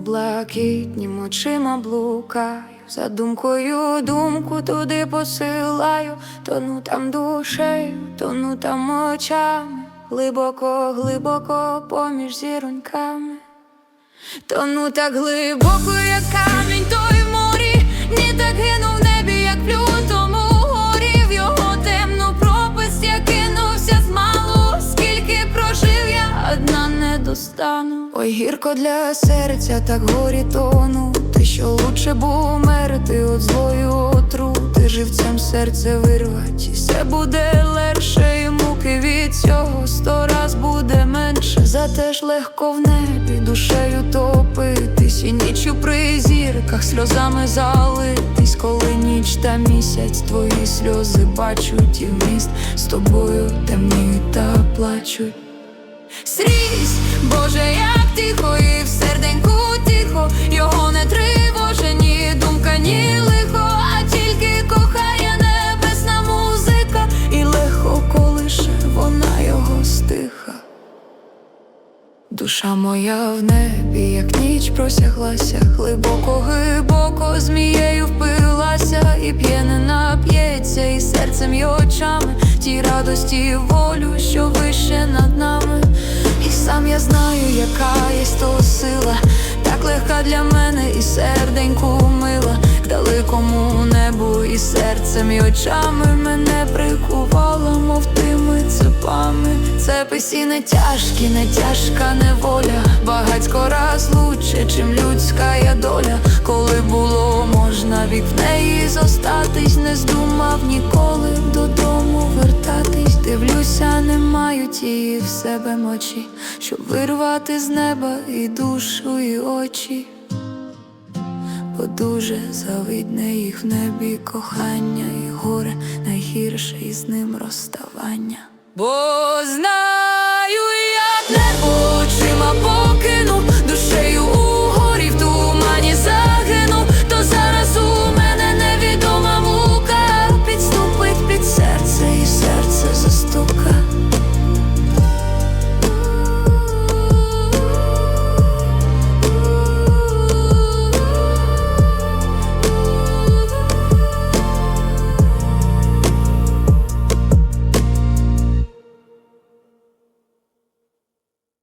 блакитнім очима блукаю, за думкою думку туди посилаю, тону там душею, тону там очами, глибоко, глибоко поміж зіроньками. Тону так глибоко, як камінь, той в морі, ні так гину не достану. Ой, гірко для серця, так горі тону. Ти що лучше б умерти от злою отрути, живцем серце вирвать, і все буде легше, і муки від цього сто раз буде менше. Зате ж легко в небі душею топитись, і нічю при зірках сльозами залитись, коли ніч та місяць твої сльози бачуть, і вміст з тобою темніють та плачуть. Срізь, Боже, як тихо, і в серденьку тихо, його не тривоже, ні думка, ні лихо, а тільки кохає небесна музика, і легко колише вона його стиха. Душа моя в небі, як ніч просяглася, глибоко, глибоко змією впилася, і п'яне нап'ється, і серцем, і очами, тій радості волю, що вище над серденьку мила, к далекому небу, і серцем, і очами мене прикувала, мов тими цепами. Цепи сі не тяжкі, не тяжка неволя, багатько раз лучше, чим людська я доля. Коли було можна вік в неї зостатись, не здумав ніколи додому вертатись. Дивлюся, не мають її в себе мочі, щоб вирвати з неба і душу, і очі. Бо дуже завидне їх в небі кохання, і горе найгірше із ним розставання. Бо